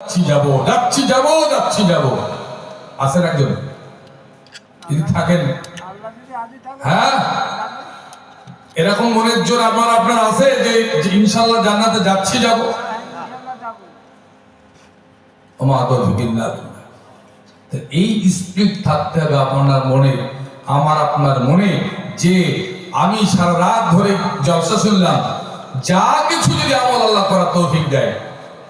যাচ্ছি যাব যাচ্ছি যাব যাচ্ছি যাব। আছেন একজন। যদি থাকেন। হ্যাঁ? এরকম মনের জোর আমার আপনার আছে যে ইনশাল্লাহ জান্নাতে যাচ্ছি যাব। এই স্পিরিট থাকতে হবে আপনার মনে, আমার আপনার মনে, যে আমি সারা রাত ধরে জলসা শুনলাম, যা কিছু যদি আমল আল্লাহ তৌফিক দেয়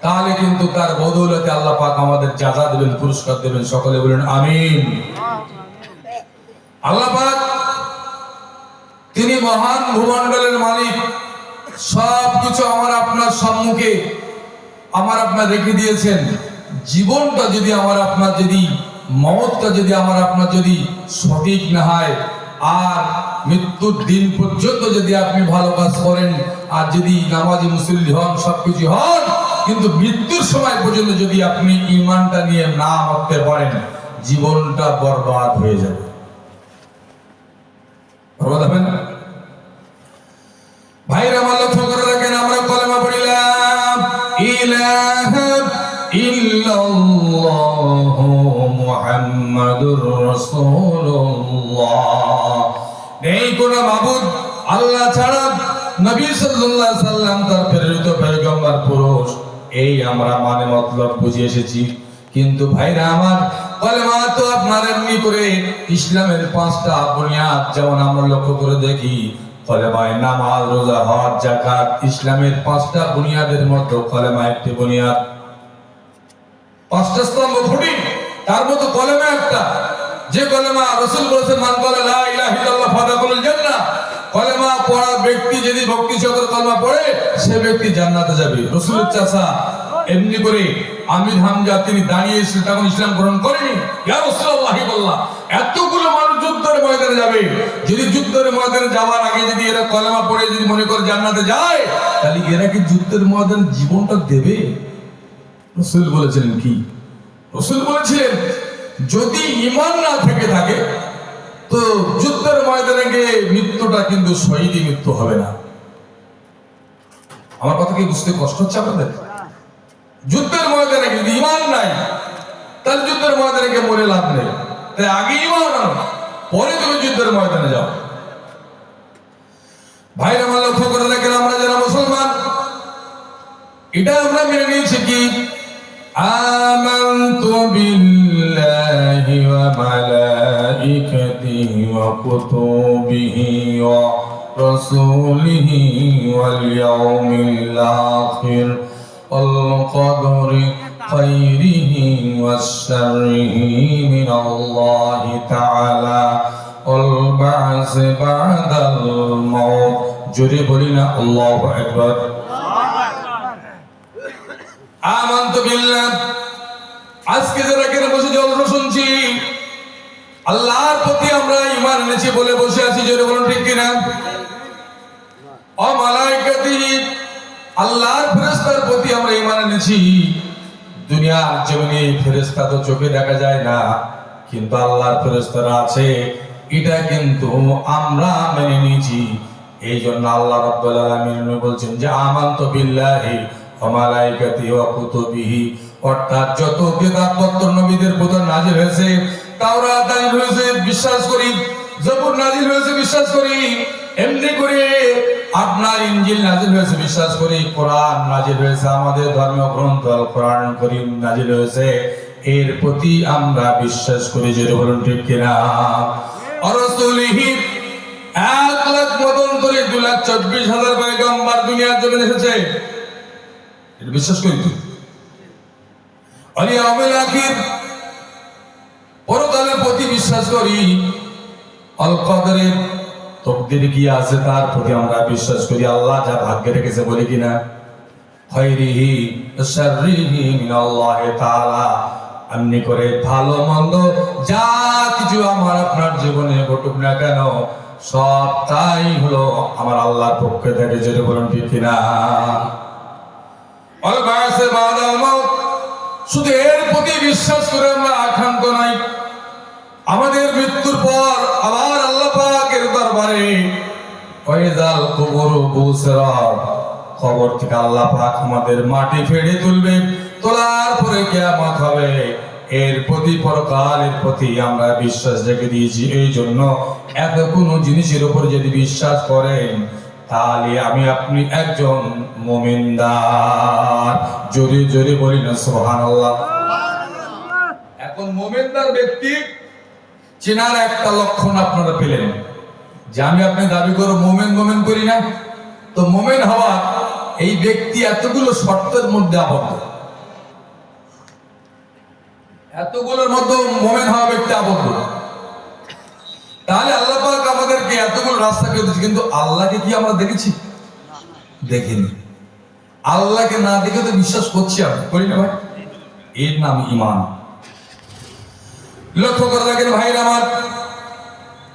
তাহলে কিন্তু তার বদৌলতে আল্লাহ পাক আমাদের যাজা দেবেন, পুরস্কার দেবেন, সকলে বলেন আমিন। আল্লাহ পাক তিনি মহান ভূমণ্ডলের মালিক। সব কিছু আমার আপনার সম্মুখে, আমার আপনার রেখে দিয়েছেন। জীবনটা যদি আমার আপনার যদি মমতটা যদি আমার আপনার যদি সঠিক না হয়, আর মৃত্যুর দিন পর্যন্ত যদি আপনি ভালো কাজ করেন, আর যদি নামাজি মুসল্লি হন, সবকিছু হন কিন্তু মৃত্যুর সময় পর্যন্ত যদি আপনি ইমানটা নিয়ে না মরতে পারেন, জীবনটা বরবাদ হয়ে যাবে। ভাইরা রাখেন আমরা কলেমা পড়িলাম, ইলাহা মুহাম্মাদুর রাসূলুল্লাহ। নেই কোন মাবুদ, আল্লাহ ছাড়া নবী সাল্লাল্লাহু আলাইহি সাল্লাম তার এই আমরা মানে মতলব বুঝে এসেছি। কিন্তু ভাইরা আমার কলেমা তো আপনার এমনি করে ইসলামের পাঁচটা বুনিয়াদ যেমন আমরা লক্ষ্য করে দেখি, কলেমায় নামাজ, রোজা, হজ জাকাত ইসলামের পাঁচটা বুনিয়াদের মধ্যে কলেমা একটি বুনিয়াদ। পাঁচটা স্তম্ভ তার মতো কলেমা একটা। যে কলেমা রসুল বলেছেন, মান লা ইলাহা ইল্লাল্লাহ ফাদাকুল জান্নাহ কলেমা পড়া ব্যক্তি যদি ভক্তি সহকারে কলেমা পড়ে, সে ব্যক্তি জান্নাতে যাবে। রসুলের চাচা এমনি করে আমির হামজা, তিনি দাঁড়িয়ে এসে তখন ইসলাম গ্রহণ করেনি। এতগুলো মানুষ যুদ্ধের ময়দানে যাবে। যদি যুদ্ধের ময়দানে যাওয়ার আগে যদি এরা কলেমা পড়ে, যদি মনে করে জান্নাতে যায়, তাহলে এরা কি যুদ্ধের ময়দানে জীবনটা দেবে? রসুল বলেছিলেন কি? রসুল বলেছিলেন, যদি ইমান না থেকে থাকে তো যুদ্ধের ময়দানে গিয়ে মৃত্যুটা কিন্তু শহীদই মৃত্যু হবে না। আমার কথা কি বুঝতে কষ্ট হচ্ছে আপনাদের? যুদ্ধের ময়দানে যদি ইমান নাই, তাহলে যুদ্ধের ময়দানে গিয়ে মরে লাভ নেই। তাই আগে ইমান পরে তুমি যুদ্ধের ময়দানে যাও। ভাইরা আমার লক্ষ্য করে দেখেন, আমরা যারা মুসলমান, এটা আমরা মেনে নিয়েছি কি? আমন্ত বিল بالله وملائكته وكتبه ورسوله واليوم الآخر والقدر خيره وشره من الله تعالى والبعث بعد الموت جري بولينا الله أكبر آمنت بالله আজকে যারা কেন বসে জলসা শুনছি, আল্লাহর প্রতি আমরা ইমান এনেছি বলে বসে আছি, জোরে বলুন ঠিক কিনা? আল্লাহর ফেরেশতার প্রতি আমরা ইমান তো চোখে দেখা যায় না, কিন্তু আল্লাহর ফেরেশতারা আছে। এটা কিন্তু আমরা নিয়েছি। এই জন্য আল্লাহ বলছেন যে, আমান্ত বিল্লাহি ওয়া মালাইকাতিহি ওয়া অর্থাৎ যত কিতাবপত্র নবীদের প্রতি নাজিল হয়েছে, তাওরাত নাজিল হয়েছে, বিশ্বাস করি, জবুর নাজির হয়েছে, বিশ্বাস করি, এমনি করে আপনার ইনজিল নাজিল হয়েছে, বিশ্বাস করি, কোরআন নাজিল হয়েছে, আমাদের ধর্মীয় গ্রন্থ কোরআন করিম নাজিল হয়েছে, এর প্রতি আমরা বিশ্বাস করি যে বলুন ঠিক কিনা। অরসুলিহি এক লাখ মতন করে দু লাখ চব্বিশ হাজার পয়গম্বর দুনিয়ার জমিনে এসেছে। বিশ্বাস করি তুই অলিয়ামের আখির পরকালের প্রতি বিশ্বাস করি অল কদরের তকদির কি আছে তার প্রতি আমরা বিশ্বাস করি, আল্লাহ যা ভাগ্যে রেখেছে বলি কিনা? খৈরিহি শাররিহি মিনাল্লাহি তাআলা এমনি করে ভালো মন্দ যা কিছু আমার আপনার জীবনে ঘটুক না কেন, সব তাই হলো আমার আল্লাহর পক্ষে থেকে যেটা বলুন ঠিক কিনা? অল বাসে বাদাল মাউত শুধু এর প্রতি বিশ্বাস করে আমরা আক্রান্ত নাই। আমাদের মৃত্যুর পর আবার আল্লাহ পাকের দরবারে ওয়াইজাল কুবুর বুসরা খবর থেকে আল্লাহ পাক আমাদের মাটি ফেড়ে তুলবে, তোলার পরে কেয়ামত হবে। এর প্রতি পরকালের প্রতি আমরা বিশ্বাস রেখে দিয়েছি এই জন্য এত কোনো জিনিসের উপর যদি বিশ্বাস করেন, তাহলে আমি আপনি একজন মোমিনদার। জোরে জোরে বলি না সোহান এখন মোমেনদার ব্যক্তি চেনার একটা লক্ষণ আপনারা পেলেন। যে আমি আপনি দাবি করো মোমেন মোমেন করি না। তো মোমেন হওয়া এই ব্যক্তি এতগুলো শর্তের মধ্যে আবদ্ধ। এতগুলোর মধ্যে মোমেন হওয়া ব্যক্তি আবদ্ধ। তাহলে আল্লাহ পাক আমাদেরকে এতগুলো রাস্তা করে দিচ্ছে কিন্তু আল্লাহকে কি আমরা দেখেছি? দেখিনি। আল্লাহকে না দেখে তো বিশ্বাস করছি আমি। করি না ভাই? এর নাম ইমান লক্ষ্য করে রাখেন ভাই আমার।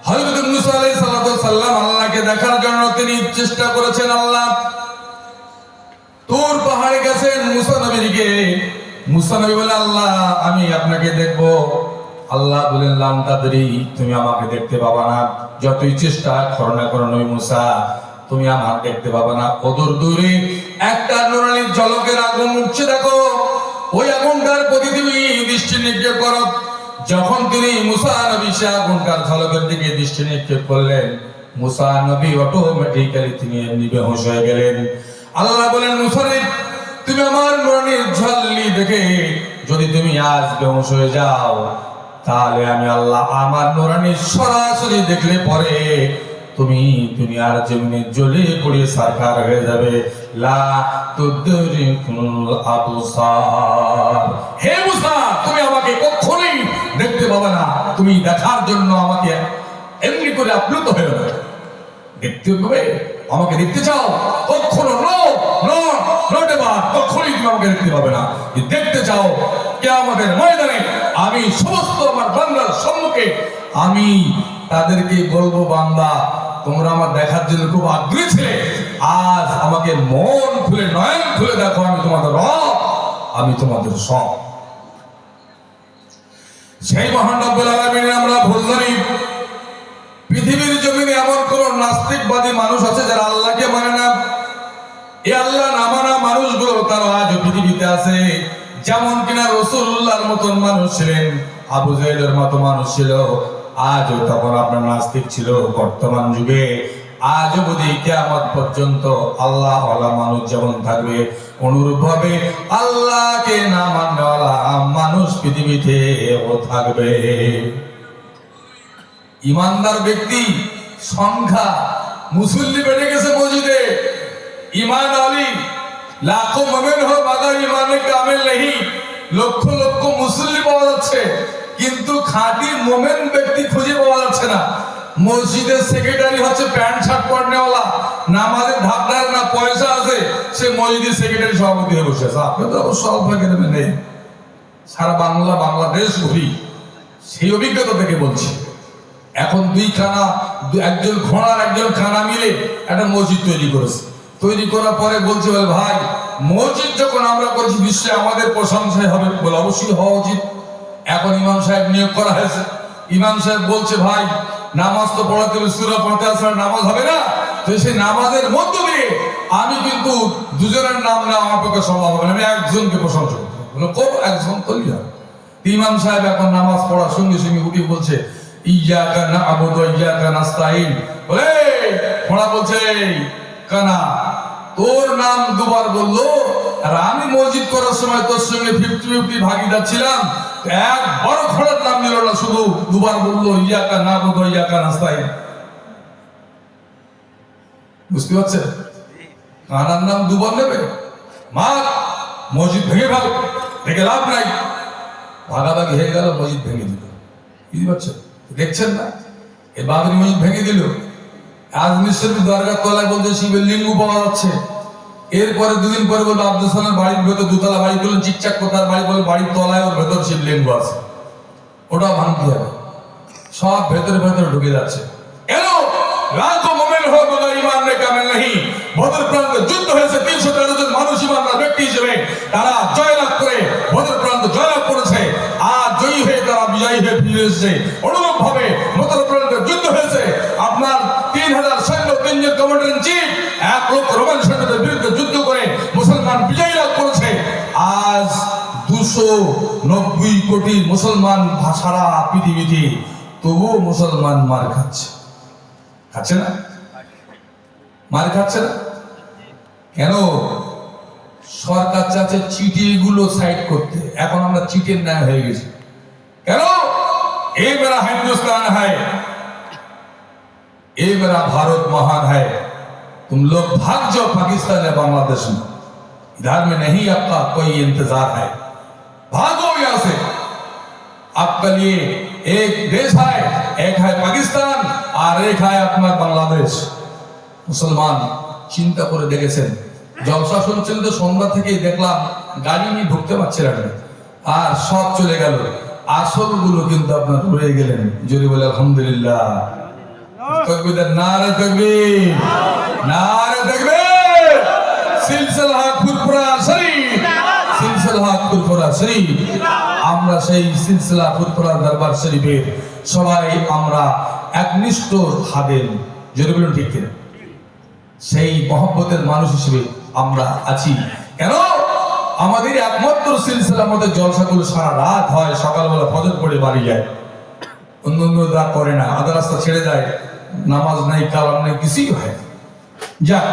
হযরত মুসা আলাইহিস সালাতু আল্লাহকে দেখার জন্য তিনি চেষ্টা করেছেন আল্লাহ। তোর পাহাড়ে গেছেন মুসা নবীকে। মুসা নবী বলে, আল্লাহ, আমি আপনাকে দেখব। আল্লাহ বলেন লাম তুমি আমাকে দেখতে পাবা না। যতই চেষ্টা করো না করো নবী মুসা, তুমি আমার দেখতে পাবা না। অদূর দূরে একটা নুরানি জলকের আগুন উঠছে দেখো। ওই আগুনটার প্রতি তুমি দৃষ্টি নিক্ষেপ করো। যখন তিনি মুসা নবী সে আগুনটার ঝলকের দিকে দৃষ্টি নিক্ষেপ করলেন, মুসা নবী অটোমেটিক্যালি তিনি এমনি বেহুশ হয়ে গেলেন। আল্লাহ বলেন মুসারে তুমি আমার মরণের ঝল্লি দেখে যদি তুমি আজ বেহুশ হয়ে যাও, তাহলে আমি আল্লাহ আমার নোরানি সরাসরি দেখলে পরে তুমি দুনিয়ার জমিনে জ্বলে পড়ে সারকার হয়ে যাবে। লা হে মুসা, তুমি আমাকে কখনোই দেখতে পাবে না। তুমি দেখার জন্য আমাকে এমনি করে আপ্লুত হয়ে যাবে। দেখতে হবে আমাকে দেখতে চাও? কখনো তুমি আমাকে দেখতে পাবে না। দেখতে চাও, কে আমি সমস্ত আমার সম্মুখে, আমি তাদেরকে বলব, বান্দা তোমরা আমার দেখার জন্য খুব আগ্রহী ছিলে। আজ আমাকে মন খুলে, নয়ন খুলে দেখো, আমি তোমাদের রব, আমি তোমাদের সব। সেই মহান আমরা ভুল পৃথিবীর জমিনে এমন কোন নাস্তিকবাদী মানুষ আছে যারা আল্লাহকে মানে না। এই আল্লাহ না মানা মানুষগুলো তারা আজ পৃথিবীতে আছে। যেমন কিনা রসুল্লাহর মতন মানুষ ছিলেন, আবু জাইদের মতো মানুষ ছিল আজও তখন আপনার নাস্তিক ছিল বর্তমান যুগে। আজ বুঝি কেয়ামত পর্যন্ত আল্লাহ মানুষ যেমন থাকবে অনুরূপ ভাবে আল্লাহকে না মাননেওয়ালা মানুষ পৃথিবীতে থাকবে। ইমানদার ব্যক্তি, সংখ্যা, মুসল্লি বেড়ে গেছে মসজিদে। ইমান আলী, লাখো মোমেন হো মাগার ইমানে কামেল নেই লক্ষ লক্ষ মুসল্লি পাওয়া যাচ্ছে। কিন্তু খাঁটি মোমেন ব্যক্তি খুঁজে পাওয়া যাচ্ছে না। মসজিদের সেক্রেটারি হচ্ছে প্যান্ট শার্ট পরনেওয়ালা। নামাজের ধাপ ধারে না পয়সা আছে, সে মসজিদের সেক্রেটারি সভাপতি হয়ে বসে আছে। আপনি তো অবশ্য অল্প নেই। সারা বাংলা, বাংলাদেশ ঘুরি সেই অভিজ্ঞতা থেকে বলছি। এখন দুই খানা একজন ঘোড়ার একজন খানা মিলে একটা মসজিদ তৈরি করেছে। তৈরি করার পরে বলছে বলে ভাই, মসজিদ যখন আমরা করছি বিশ্বে আমাদের প্রশংসায় হবে। বলে, অবশ্যই হওয়া উচিত। এখন ইমাম সাহেব নিয়োগ করা হয়েছে। ইমাম সাহেব বলছে, ভাই, নামাজ তো পড়াতে হবে, সুরা পড়তে আসলে নামাজ হবে না। তো সেই নামাজের মধ্য দিয়ে আমি কিন্তু দুজনের নাম না আমার পক্ষে সম্ভব হবে আমি একজনকে প্রশংসা করতে একজন করলি হবে ইমাম সাহেব এখন নামাজ পড়ার সঙ্গে সঙ্গে উঠে বলছে, ইয়াকা না আবুদ ইয়াকা নাস্তাইন বলে ঘোড়া বলছে কানা, তোর নাম দুবার বলল, আর আমি মসজিদ করার সময় তোর সঙ্গে ফিফটি ফিফটি ভাগিদার ছিলাম। এক বড় ঘোড়ার নাম নিল না, শুধু দুবার বলল, ইয়াকা না আবুদ ইয়াকা নাস্তাইন। বুঝতে পারছেন? কানার নাম দুবার নেবে? মা মসজিদ ভেঙে ফেল, ভেঙে লাভ নাই। ভাগাভাগি হয়ে গেল, মসজিদ ভেঙে দিল। বুঝতে পারছেন? দেখছেন না? এই বাবরি মসজিদ ভেঙে দিল। আজমির শরীফ দরগার তলায় বলতে শিবের লিঙ্গ পাওয়া যাচ্ছে। এরপরে দুদিন পরে বলল আব্দুল সালামের বাড়ির ভেতর দুতলা বাড়ি করলেন চিকচাক কোথার বাড়ি বলে বাড়ির তলায় ওর ভেতর শিবলিঙ্গ আছে। ওটাও ভাঙতে হবে। সব ভেতরে ভেতরে ঢুকে যাচ্ছে। লাখো মোমেন হোক ইমান নে কামেল প্রান্তে যুদ্ধ হয়েছে, তিনশো তেরো জন মানুষ ব্যক্তি হিসেবে। তারা জয়লাভ করে, বদর প্রান্ত জয়লাভ করেছে। আর জয়ী হয়ে তারা বিজয়ী হয়ে ফিরে এসেছে। নব্বই কোটি মুসলমান ভা- সারা পৃথিবীতে তবুও মুসলমান মার খাচ্ছে খাচ্ছে না মার খাচ্ছে না কেন সরকার চাচ্ছে চিঠিগুলো সাইড করতে এখন আমরা চিঠের ন্যায় হয়ে গেছি কেন এ মেরা हिंदुस्तान है ये मेरा भारत महान है तुम लोग भाग जाओ पाकिस्तान या बांग्लादेश में इधर में नहीं आपका कोई इंतजार है भागो यहां से आपके लिए एक देश है एक है पाकिस्तान और एक है अपना बांग्लादेश মুসলমান চিন্তা করে দেখেছেন জলসা শুনছেন তো সন্ধ্যা থেকেই দেখলাম গাড়ি নিয়ে ঢুকতে পারছিলেন না আর সব চলে গেল আসল গুলো কিন্তু আপনার রয়ে গেলেন যদি বলে আলহামদুলিল্লাহ তকবীর নারে তকবীর নারে তকবীর সিলসিলা ফুরফুরা সিলসিলা ফুরফুরা আমরা সেই সিলসিলা ফুরফুরা দরবার শরীফের সবাই আমরা একনিষ্ঠ খাদেম যদি ঠিক কিনা? সেই মহব্বতের মানুষ হিসেবে আমরা আছি। কেন? আমাদের একমাত্র সিলসিলার মধ্যে জলসাগুলো সারা রাত হয়, সকালবেলা ফজর পড়ে বাড়ি যায়। অন্য অন্য করে না আধা রাস্তা ছেড়ে যায় নামাজ নাই, কালাম নাই, কিছুই হয়। যাক